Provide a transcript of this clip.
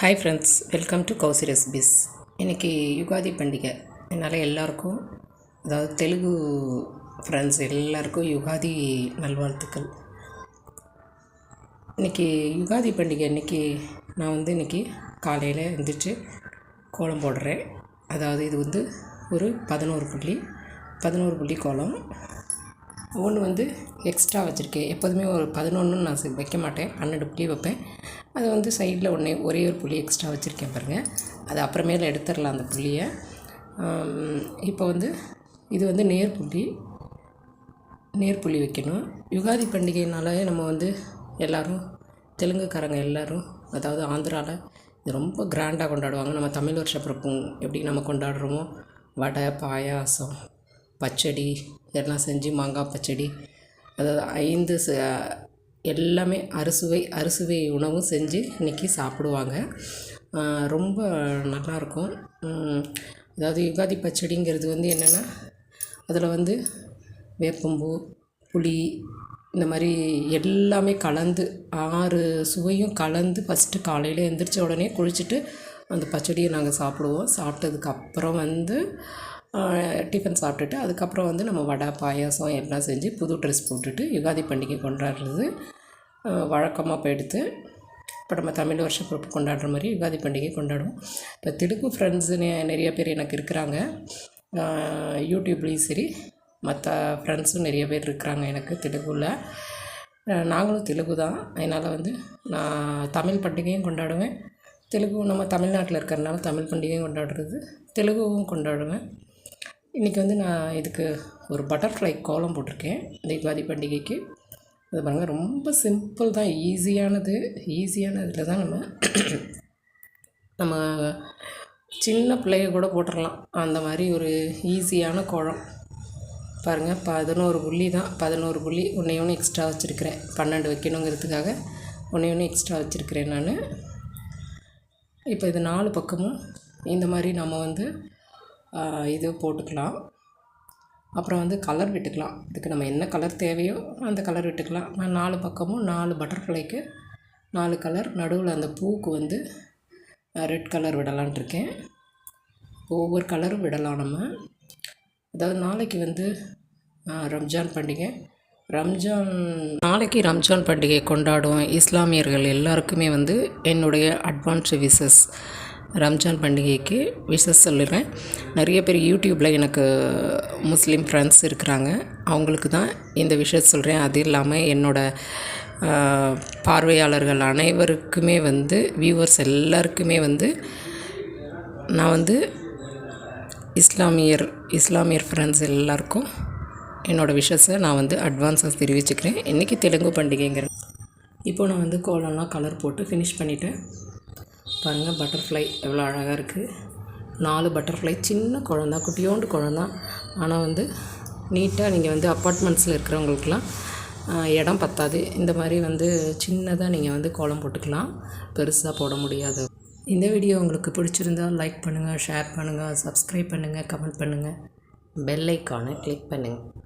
Hi friends welcome to Kousi recipes இன்றைக்கி யுகாதி பண்டிகை. என்னால் எல்லாருக்கும் அதாவது தெலுங்கு ஃப்ரெண்ட்ஸ் எல்லாருக்கும் யுகாதி நல்வாழ்த்துக்கள். இன்றைக்கி யுகாதி பண்டிகை இன்றைக்கி நான் வந்து இன்றைக்கி காலையில் எழுந்திரிச்சு கோலம் போடுறேன். அதாவது இது வந்து ஒரு பதினோரு புள்ளி பதினோரு புள்ளி கோலம். ஒன்று வந்து எக்ஸ்ட்ரா வச்சுருக்கேன். எப்போதுமே ஒரு பதினொன்று நான் வைக்க மாட்டேன். பன்னெண்டு புள்ளி வைப்பேன். அது வந்து சைடில் ஒன்றே ஒரே ஒரு புள்ளி எக்ஸ்ட்ரா வச்சுருக்கேன் பாருங்கள் அது அப்புறமேல எடுத்துடலாம் அந்த புள்ளியை. இப்போ வந்து இது வந்து நேர் புள்ளி. நேர் புள்ளி வைக்கணும். யுகாதி பண்டிகைனாலே நம்ம வந்து எல்லோரும் தெலுங்குக்காரங்க எல்லோரும் அதாவது ஆந்திராவில் இது ரொம்ப கிராண்டாக கொண்டாடுவாங்க. நம்ம தமிழ் வருஷ பிறப்பும் எப்படி நம்ம கொண்டாடுறோமோ வடை பாயாசம் பச்சடி இதெல்லாம் செஞ்சு மாங்காய் பச்சடி அதாவது ஐந்து ச எல்லாமே அறுசுவை அறுசுவை உணவும் செஞ்சு இன்றைக்கி சாப்பிடுவாங்க. ரொம்ப நல்லாயிருக்கும். அதாவது யுகாதி பச்சடிங்கிறது வந்து என்னென்னா அதில் வந்து வேப்பம்பூ புளி இந்த மாதிரி எல்லாமே கலந்து ஆறு சுவையும் கலந்து ஃபஸ்ட்டு காலையில் எந்திரிச்ச உடனே குளிச்சுட்டு அந்த பச்சடியை நாங்கள் சாப்பிடுவோம். சாப்பிட்டதுக்கு அப்புறம் வந்து டிஃபன் சாப்பிட்டுட்டு அதுக்கப்புறம் வந்து நம்ம வடை பாயாசம் எல்லாம் செஞ்சு புது ட்ரெஸ் போட்டுட்டு யுகாதி பண்டிகை கொண்டாடுறது வழக்கமாக போயிடுத்து இப்போ நம்ம தமிழ் வருஷ பிறப்பு கொண்டாடுற மாதிரி யுகாதி பண்டிகை கொண்டாடுவோம். இப்போ தெலுங்கு ஃப்ரெண்ட்ஸு நிறைய பேர் எனக்கு இருக்கிறாங்க. யூடியூப்லேயும் சரி மற்ற ஃப்ரெண்ட்ஸும் நிறைய பேர் இருக்கிறாங்க எனக்கு தெலுங்குல. நாங்களும் தெலுங்கு தான். அதனால் வந்து நான் தமிழ் பண்டிகையும் கொண்டாடுவேன். தெலுங்கு நம்ம தமிழ்நாட்டில் இருக்கிறனால தமிழ் பண்டிகையும் கொண்டாடுறது தெலுங்குவும் கொண்டாடுவேன். இன்றைக்கி வந்து நான் இதுக்கு ஒரு பட்டர்ஃப்ளை கோலம் போட்டிருக்கேன். தீபாவளி பண்டிகைக்கு. அது பாருங்கள் ரொம்ப சிம்பிள் தான் ஈஸியானது ஈஸியான இதில் தான் நம்ம நம்ம சின்ன பிள்ளைய கூட போட்டுடலாம் அந்த மாதிரி ஒரு ஈஸியான கோலம். பாருங்கள் பதினோரு புள்ளி தான். பதினோரு புள்ளி ஒன்றே ஒன்று எக்ஸ்ட்ரா வச்சுருக்கிறேன். பன்னெண்டு வைக்கணுங்கிறதுக்காக ஒன்றே ஒன்று எக்ஸ்ட்ரா வச்சுருக்கிறேன் நான். இப்போ இது நாலு பக்கமும் இந்த மாதிரி நம்ம வந்து இது போட்டுக்கலாம். அப்புறம் வந்து கலர் விட்டுக்கலாம். இதுக்கு நம்ம என்ன கலர் தேவையோ அந்த கலர் விட்டுக்கலாம். நான் நாலு பக்கமும் நாலு பட்டர்ஃப்ளைக்கு நாலு கலர் நடுவில் அந்த பூவுக்கு வந்து ரெட் கலர் விடலான்ட்டு இருக்கேன். ஒவ்வொரு கலரும் விடலாம் நம்ம. அதாவது நாளைக்கு வந்து ரம்ஜான் பண்டிகை. ரம்ஜான் நாளைக்கு ரம்ஜான் பண்டிகை கொண்டாடுவோம். இஸ்லாமியர்கள் எல்லாருக்குமே வந்து என்னுடைய அட்வான்ஸ் விசஸ் ரம்ஜான் பண்டிகைக்கு விஷஸ் சொல்லிடுறேன். நிறைய பேர் யூடியூப்பில் எனக்கு முஸ்லீம் ஃப்ரெண்ட்ஸ் இருக்கிறாங்க. அவங்களுக்கு தான் இந்த விஷயம் சொல்கிறேன் அது இல்லாமல் என்னோடய பார்வையாளர்கள் அனைவருக்குமே வந்து வியூவர்ஸ் எல்லாருக்குமே வந்து நான் வந்து இஸ்லாமியர் இஸ்லாமியர் ஃப்ரெண்ட்ஸ் எல்லாருக்கும் என்னோடய விஷஸை நான் வந்து அட்வான்ஸாக தெரிவிச்சுக்கிறேன். இன்றைக்கி தெலுங்கு பண்டிகைங்கிற இப்போ நான் வந்து கோலம்லாம் கலர் போட்டு ஃபினிஷ் பண்ணிட்டேன். பாருங்கள் பட்டர்ஃப்ளை எவ்வளோ அழகாக இருக்குது நாலு பட்டர்ஃப்ளை சின்ன குழந்தை குட்டியோண்டு குழந்தான் ஆனால் வந்து நீட்டாக நீங்கள் வந்து அப்பார்ட்மெண்ட்ஸில் இருக்கிறவங்களுக்குலாம் இடம் பத்தாது. இந்த மாதிரி வந்து சின்னதாக நீங்கள் வந்து கோலம் போட்டுக்கலாம். பெருசாக போட முடியாது. இந்த வீடியோ உங்களுக்கு பிடிச்சிருந்தா லைக் பண்ணுங்கள் ஷேர் பண்ணுங்கள் சப்ஸ்கிரைப் பண்ணுங்கள் கமெண்ட் பண்ணுங்கள் பெல் ஐக்கானை கிளிக் பண்ணுங்கள்